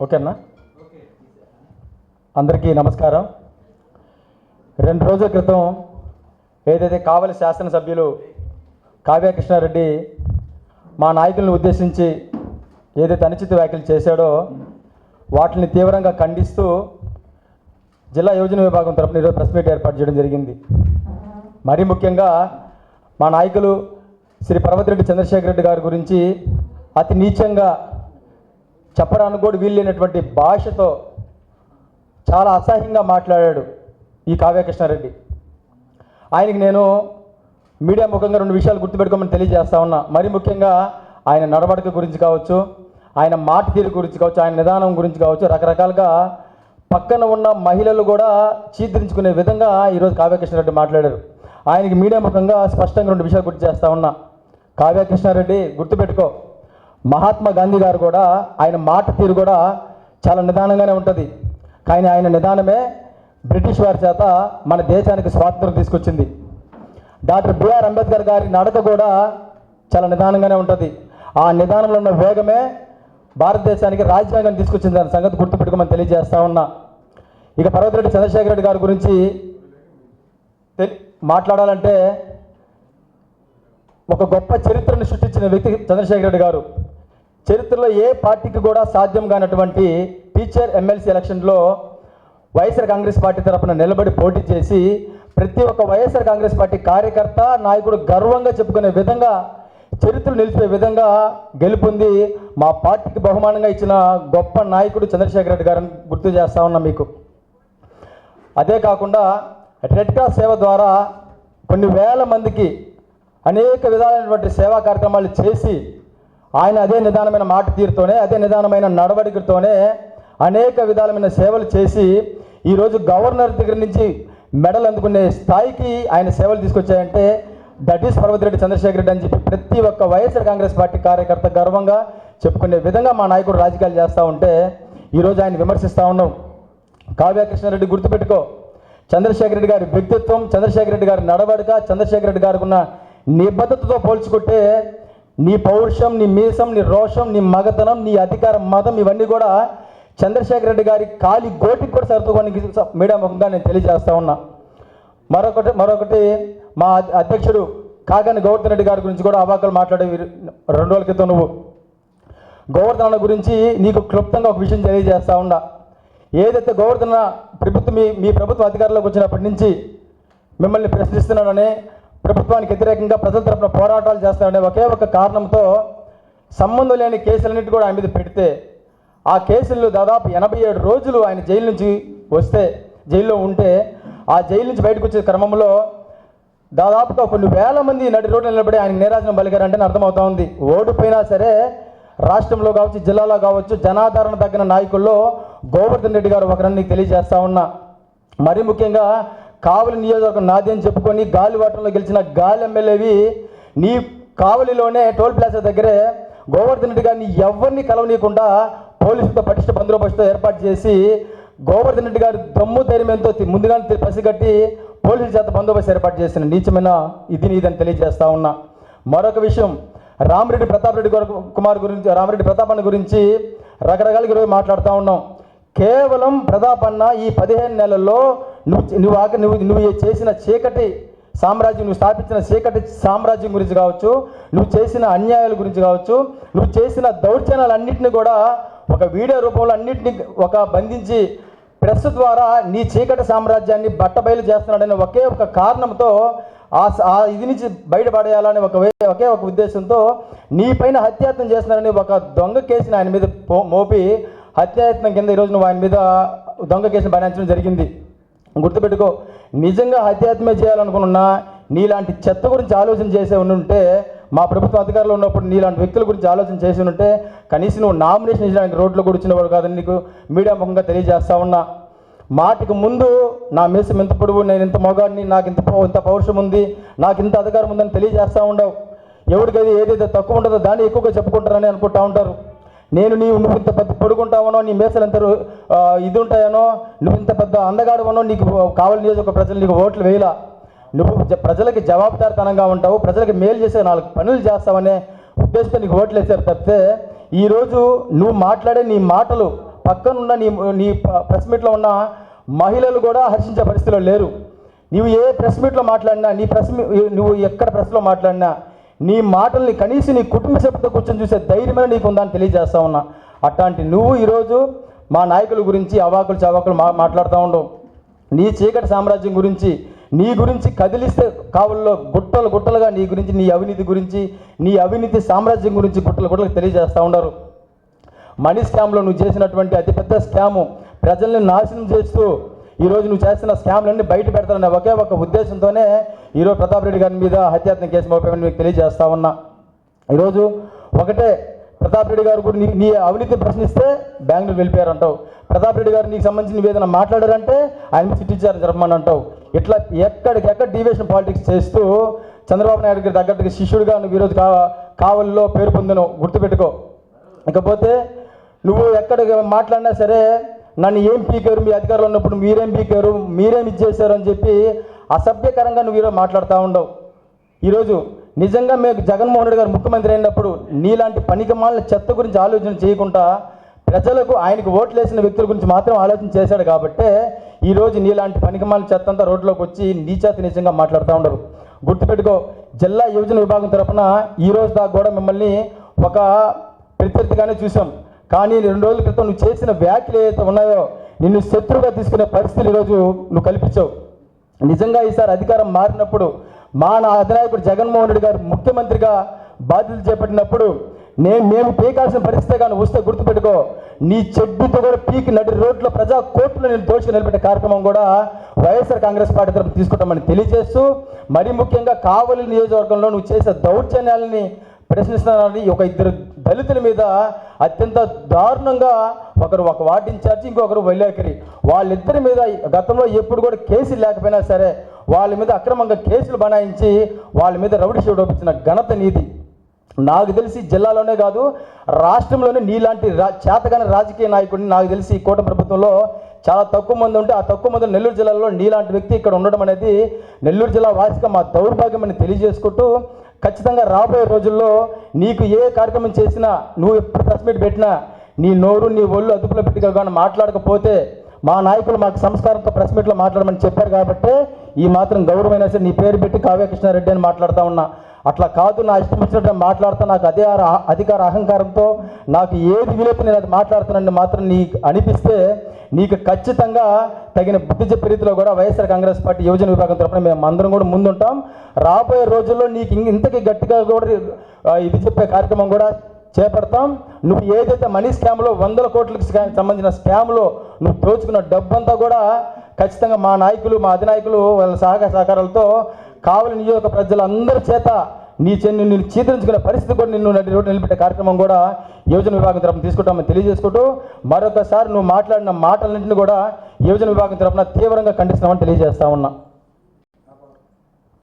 ఓకేనా? అందరికీ నమస్కారం. రెండు రోజుల క్రితం ఏదైతే కావలి శాసనసభ్యులు కావ్యకృష్ణారెడ్డి మా నాయకులను ఉద్దేశించి ఏదైతే అనుచిత వ్యాఖ్యలు చేశాడో వాటిని తీవ్రంగా ఖండిస్తూ జిల్లా యోజన విభాగం తరపున ఈరోజు ప్రెస్ మీట్ ఏర్పాటు చేయడం జరిగింది. మరీ ముఖ్యంగా మా నాయకులు శ్రీ పర్వతిరెడ్డి చంద్రశేఖర్ రెడ్డి గారి గురించి అతి నీచంగా చెప్పడానికి కూడా వీల్లేనటువంటి భాషతో చాలా అసహ్యంగా మాట్లాడాడు ఈ కావ్యకృష్ణారెడ్డి. ఆయనకి నేను మీడియా ముఖంగా రెండు విషయాలు గుర్తుపెట్టుకోమని తెలియజేస్తా ఉన్నా. మరి ముఖ్యంగా ఆయన నడవడిక గురించి కావచ్చు ఆయన మాట తీరు గురించి కావచ్చు ఆయన నిదానం గురించి కావచ్చు రకరకాలుగా పక్కన ఉన్న మహిళలు కూడా చీద్రించుకునే విధంగా ఈరోజు కావ్యకృష్ణారెడ్డి మాట్లాడారు. ఆయనకి మీడియా ముఖంగా స్పష్టంగా రెండు విషయాలు గుర్తు చేస్తా ఉన్నా. కావ్యకృష్ణారెడ్డి గుర్తుపెట్టుకో. మహాత్మా గాంధీ గారు కూడా ఆయన మాట తీరు కూడా చాలా నిదానంగానే ఉంటుంది. కానీ ఆయన నిదానమే బ్రిటిష్ వారి చేత మన దేశానికి స్వాతంత్రం తీసుకొచ్చింది. డాక్టర్ బిఆర్ అంబేద్కర్ గారి నడక కూడా చాలా నిదానంగానే ఉంటుంది. ఆ నిదానంలో ఉన్న వేగమే భారతదేశానికి రాజ్యాంగం తీసుకొచ్చింది దాని సంగతి గుర్తుపెట్టుకోమని తెలియజేస్తా ఉన్నా. ఇక పర్వతిరెడ్డి చంద్రశేఖర రెడ్డి గారి గురించి మాట్లాడాలంటే ఒక గొప్ప చరిత్రను సృష్టించిన వ్యక్తి చంద్రశేఖర రెడ్డి గారు. చరిత్రలో ఏ పార్టీకి కూడా సాధ్యం కానటువంటి టీచర్ ఎమ్మెల్సీ ఎలక్షన్లో వైఎస్ఆర్ కాంగ్రెస్ పార్టీ తరఫున నిలబడి పోటీ చేసి ప్రతి ఒక్క వైఎస్ఆర్ కాంగ్రెస్ పార్టీ కార్యకర్త నాయకుడు గర్వంగా చెప్పుకునే విధంగా చరిత్ర నిలిపే విధంగా గెలుపొంది మా పార్టీకి బహుమానంగా ఇచ్చిన గొప్ప నాయకుడు చంద్రశేఖర రెడ్డి గారిని గుర్తు చేస్తా ఉన్నా మీకు. అదే కాకుండా రెడ్ క్రాస్ సేవ ద్వారా కొన్ని వేల మందికి అనేక విధాలైనటువంటి సేవా కార్యక్రమాలు చేసి ఆయన అదే నిదానమైన మాట తీరుతోనే అదే నిదానమైన నడవడికతోనే అనేక విధాలమైన సేవలు చేసి ఈరోజు గవర్నర్ దగ్గర నుంచి మెడల్ అందుకునే స్థాయికి ఆయన సేవలు తీసుకొచ్చాయంటే దట్ ఈస్ పర్వతిరెడ్డి చంద్రశేఖర్ రెడ్డి అని చెప్పి ప్రతి ఒక్క వైఎస్ఆర్ కాంగ్రెస్ పార్టీ కార్యకర్త గర్వంగా చెప్పుకునే విధంగా మా నాయకుడు రాజకీయాలు చేస్తూ ఉంటే ఈరోజు ఆయన విమర్శిస్తూ ఉన్నాం. కావ్య కృష్ణారెడ్డి గుర్తుపెట్టుకో చంద్రశేఖర్ రెడ్డి గారి వ్యక్తిత్వం చంద్రశేఖర్ రెడ్డి గారి నడవడిక చంద్రశేఖర రెడ్డి గారికి ఉన్న నిబద్ధతతో పోల్చుకుంటే నీ పౌరుషం నీ మీసం నీ రోషం నీ మగతనం నీ అధికారం మతం ఇవన్నీ కూడా చంద్రశేఖర రెడ్డి గారి కాలి గోటికి కూడా సరిపోవడానికి మీడియా ముఖంగా నేను తెలియజేస్తా ఉన్నా. మరొకటి మరొకటి మా అధ్యక్షుడు కాకాని గౌవర్ధన్ రెడ్డి గారి గురించి కూడా అవాకలు మాట్లాడే రెండు రోజుల క్రితం నువ్వు. గోవర్ధన అన్న గురించి నీకు క్లుప్తంగా ఒక విషయం తెలియజేస్తా ఉన్నా. ఏదైతే గోవర్ధన ప్రభుత్వం మీ మీ ప్రభుత్వం అధికారంలోకి వచ్చినప్పటి నుంచి మిమ్మల్ని ప్రశ్నిస్తున్నానని ప్రభుత్వానికి వ్యతిరేకంగా ప్రజల తరపున పోరాటాలు చేస్తాననే ఒకే ఒక కారణంతో సంబంధం లేని కేసులన్నిటి కూడా ఆయన మీద పెడితే ఆ కేసుల్లో దాదాపు ఎనభై ఏడు రోజులు ఆయన జైలు నుంచి వస్తే జైల్లో ఉంటే ఆ జైలు నుంచి బయటకు వచ్చే క్రమంలో దాదాపుగా కొన్ని వేల మంది నడి రోడ్డు నిలబడి ఆయన నీరాజనం పలికారంటే అర్థమవుతా ఉంది. ఓడిపోయినా సరే రాష్ట్రంలో కావచ్చు జిల్లాలో కావచ్చు జనాదరణ తగ్గిన నాయకుల్లో గోవర్ధన్ రెడ్డి గారు ఒకరని తెలియజేస్తా ఉన్నా. మరీ ముఖ్యంగా కావలి నియోజకవర్గం నాది అని చెప్పుకొని గాలివాటంలో గెలిచిన గాలి ఎమ్మెల్యేవి నీ కావలిలోనే టోల్ ప్లాజా దగ్గరే గోవర్ధన్ రెడ్డి గారిని ఎవరిని కలవనీయకుండా పోలీసులతో పటిష్ట బందోబస్తుతో ఏర్పాటు చేసి గోవర్ధన్ రెడ్డి గారి దమ్ము ధైర్యంతో ముందుగానే పసిగట్టి పోలీసుల చేత బందోబస్తు ఏర్పాటు చేసిన నీచమైన ఇది నీదని తెలియజేస్తా ఉన్నా. మరొక విషయం రామరెడ్డి ప్రతాప్ రెడ్డి గారు కుమార్ గురించి రామరెడ్డి ప్రతాప్ అన్న గురించి రకరకాలుగా ఈరోజు మాట్లాడుతూ ఉన్నాం. కేవలం ప్రతాప్ అన్న ఈ పదిహేను నెలల్లో నువ్వు నువ్వు ఆక నువ్వు నువ్వు చేసిన చీకటి సామ్రాజ్యం నువ్వు స్థాపించిన చీకటి సామ్రాజ్యం గురించి కావచ్చు నువ్వు చేసిన అన్యాయాల గురించి కావచ్చు నువ్వు చేసిన దౌర్జన్యాలన్నింటినీ కూడా ఒక వీడియో రూపంలో అన్నింటినీ ఒక బంధించి ప్రెస్ ద్వారా నీ చీకటి సామ్రాజ్యాన్ని బట్టబయలు చేస్తున్నాడనే ఒకే ఒక కారణంతో ఆ ఆ ఇది నుంచి బయటపడేయాలని ఒక ఒకే ఒక ఉద్దేశంతో నీ పైన హత్యాయత్నం చేస్తున్నారని ఒక దొంగ కేసుని ఆయన మీద మోపి హత్యాయత్నం కింద ఈరోజు నువ్వు ఆయన మీద దొంగ కేసును బనాయించడం జరిగింది. గుర్తుపెట్టుకో నిజంగా హత్యాత్మే చేయాలనుకున్నా నీలాంటి చెత్త గురించి ఆలోచన చేసే ఉంటే మా ప్రభుత్వ అధికారులు ఉన్నప్పుడు నీలాంటి వ్యక్తుల గురించి ఆలోచన చేసి ఉంటే కనీసం నువ్వు నామినేషన్ ఇచ్చడానికి రోడ్లో కూర్చున్నవాడు కాదని నీకు మీడియా ముఖంగా తెలియజేస్తా ఉన్నా. మాటికి ముందు నా మీసం ఇంత పొడవు నేను ఇంత మొగాడిని నాకు ఇంత ఇంత పౌరుషం ఉంది నాకు ఇంత అధికారం ఉందని తెలియజేస్తూ ఉండవు. ఎవరికైతే ఏదైతే తక్కువ ఉంటుందో దాన్ని ఎక్కువగా చెప్పుకుంటారని అనుకుంటా ఉంటారు. నేను నీవు నువ్వు ఇంత పెద్ద పొడుగుంటావనో నీ మేసలు ఎంత ఇది ఉంటాయనో నువ్వు ఇంత పెద్ద అందగాడవనో నీకు కావాలి నియోజక ప్రజలు నీకు ఓట్లు వేయలా. నువ్వు ప్రజలకి జవాబుదారితనంగా ఉంటావు ప్రజలకి మేలు చేసే నాలుగు పనులు చేస్తావనే ఉద్దేశంతో నీకు ఓట్లు వేసారు తప్పితే ఈరోజు నువ్వు మాట్లాడే నీ మాటలు పక్కనున్న నీ నీ ప- ప్రెస్ మీట్లో ఉన్న మహిళలు కూడా హర్షించే పరిస్థితిలో లేరు. నీవు ఏ ప్రెస్ మీట్లో మాట్లాడినా నీ ప్రెస్ మీ నువ్వు ఎక్కడ ప్రెస్లో మాట్లాడినా నీ మాటల్ని కనీసం నీ కుటుంబ సభ్యులతో కూర్చొని చూసే ధైర్యమైన నీకు ఉందని తెలియజేస్తా ఉన్నా. అట్లాంటి నువ్వు ఈరోజు మా నాయకుల గురించి అవాకులు చవాకులు మా మాట్లాడుతూ ఉండవు నీ చీకటి సామ్రాజ్యం గురించి నీ గురించి కదిలిస్తే కావుల్లో గుట్టలు గుట్టలుగా నీ గురించి నీ అవినీతి గురించి నీ అవినీతి సామ్రాజ్యం గురించి గుట్టలు గుట్టలు తెలియజేస్తూ ఉండరు. మనీ స్కామ్లో నువ్వు చేసినటువంటి అతిపెద్ద స్కాము ప్రజల్ని నాశనం చేస్తూ ఈరోజు నువ్వు చేస్తున్న స్కామ్లన్నీ బయట పెడతారనే ఒకే ఒక ఉద్దేశంతోనే ఈరోజు ప్రతాప్ రెడ్డి గారి మీద హత్యాత్మ కేసు మోపామని మీకు తెలియజేస్తా ఉన్నా. ఈరోజు ఒకటే ప్రతాప్ రెడ్డి గారు కూడా నీ నీ అవినీతి ప్రశ్నిస్తే బెంగళూరు వెళ్ళిపోయారంటావు. ప్రతాప్ రెడ్డి గారు నీకు సంబంధించిన ఏదైనా మాట్లాడారంటే ఆయన చిట్టించారని జరపమని అంటావు. ఇట్లా ఎక్కడికెక్కడ డివేషన్ పాలిటిక్స్ చేస్తూ చంద్రబాబు నాయుడు గారి తగ్గట్టుగా శిష్యుడిగా నువ్వు ఈరోజు కా కావల్లో పేరు పొందను గుర్తుపెట్టుకో. ఇకపోతే నువ్వు ఎక్కడ మాట్లాడినా సరే నన్ను ఏం పీకారు? మీ అధికారులు ఉన్నప్పుడు మీరేం పీకారు? మీరేం ఇచ్చేశారు అని చెప్పి అసభ్యకరంగా నువ్వు ఈరోజు మాట్లాడుతూ ఉండవు. ఈరోజు నిజంగా మీకు జగన్మోహన్ రెడ్డి గారు ముఖ్యమంత్రి అయినప్పుడు నీలాంటి పనికిమాలిన చెత్త గురించి ఆలోచన చేయకుండా ప్రజలకు ఆయనకు ఓట్లు వేసిన వ్యక్తుల గురించి మాత్రం ఆలోచన చేశాడు కాబట్టే ఈరోజు నీలాంటి పనికిమాలిన చెత్త అంతా రోడ్లోకి వచ్చి నీచేత నిజంగా మాట్లాడుతూ ఉండరు గుర్తుపెట్టుకో జిల్లా యువజన విభాగం తరఫున ఈరోజు దాకా కూడా మిమ్మల్ని ఒక ప్రత్యర్థిగానే చూసాం కానీ రెండు రోజుల క్రితం నువ్వు చేసిన వ్యాఖ్యలు ఏవైతే ఉన్నాయో నిన్ను శత్రువుగా తీసుకునే పరిస్థితులు ఈరోజు నువ్వు కల్పించావు. నిజంగా ఈసారి అధికారం మారినప్పుడు మా నా అధినాయకుడు జగన్మోహన్ రెడ్డి గారు ముఖ్యమంత్రిగా బాధ్యతలు చేపట్టినప్పుడు నేను మేము పీకాల్సిన పరిస్థితి కానీ వస్తే గుర్తుపెట్టుకో నీ చెడ్డుతో కూడా పీకి నడి రోడ్లో ప్రజా కోర్టులో నేను దోషి నిలబెట్టే కార్యక్రమం కూడా వైఎస్ఆర్ కాంగ్రెస్ పార్టీ తరఫున తీసుకుంటామని తెలియజేస్తూ మరీ ముఖ్యంగా కావలి నియోజకవర్గంలో నువ్వు చేసే దౌర్జన్యాలని ప్రశ్నిస్తున్నానని ఒక ఇద్దరు దళితుల మీద అత్యంత దారుణంగా ఒకరు ఒక వార్డు ఇన్ఛార్జ్ ఇంకొకరు వైలేకరి వాళ్ళిద్దరి మీద గతంలో ఎప్పుడు కూడా కేసులు లేకపోయినా సరే వాళ్ళ మీద అక్రమంగా కేసులు బనాయించి వాళ్ళ మీద రౌడీ షీట్ ఒప్పించిన ఘనత నీది. నాకు తెలిసి జిల్లాలోనే కాదు రాష్ట్రంలోనే నీలాంటి రా చేతగాని రాజకీయ నాయకుడిని నాకు తెలిసి ఈ కూటమి ప్రభుత్వంలో చాలా తక్కువ మంది ఉంటే ఆ తక్కువ మంది నెల్లూరు జిల్లాలో నీలాంటి వ్యక్తి ఇక్కడ ఉండడం అనేది నెల్లూరు జిల్లా వాసిగా మా దౌర్భాగ్యం అని తెలియజేసుకుంటూ ఖచ్చితంగా రాబోయే రోజుల్లో నీకు ఏ కార్యక్రమం చేసినా నువ్వు ఎప్పుడు ప్రెస్ మీట్ పెట్టినా నీ నోరు నీ ఒళ్ళు అదుపులో పెట్టుగా కానీ మాట్లాడకపోతే మా నాయకులు మాకు సంస్కారంతో ప్రెస్ మీట్లో మాట్లాడమని చెప్పారు కాబట్టి ఈ మాత్రం గౌరవమైన సరే నీ పేరు పెట్టి కావ్య కృష్ణారెడ్డి అని మాట్లాడుతూ ఉన్నా. అట్లా కాదు నా ఇష్టం వచ్చినట్టు మాట్లాడుతా నాకు అదే అధికార అహంకారంతో నాకు ఏది వీలైతే నేను అది మాట్లాడుతానని మాత్రం నీకు అనిపిస్తే నీకు ఖచ్చితంగా తగిన బుద్ధి చెప్పే రీతిలో కూడా వైఎస్ఆర్ కాంగ్రెస్ పార్టీ యువజన విభాగం తరఫున మేము అందరం కూడా ముందుంటాం. రాబోయే రోజుల్లో నీకు ఇం- ఇంతకీ గట్టిగా కూడా ఇది చెప్పే కార్యక్రమం కూడా చేపడతాం. నువ్వు ఏదైతే మనీ స్కామ్లో వందల కోట్లకు స్కా- సంబంధించిన స్కామ్లో నువ్వు దోచుకున్న డబ్బంతా కూడా ఖచ్చితంగా మా నాయకులు మా అధినాయకులు వాళ్ళ సహకార సహకారాలతో కావలి నియోజక ప్రజలందరి చేత నీ చెన్ను నిన్ను చీతరించుకునే పరిస్థితి కూడా నిన్ను నడి రోడ్డు నిలబెట్టే కార్యక్రమం కూడా యువజన విభాగం తరపున తీసుకుంటామని తెలియజేసుకుంటూ మరొకసారి నువ్వు మాట్లాడిన మాటలన్నింటినీ కూడా యువజన విభాగం తరపున తీవ్రంగా ఖండిస్తామని తెలియజేస్తా ఉన్నా.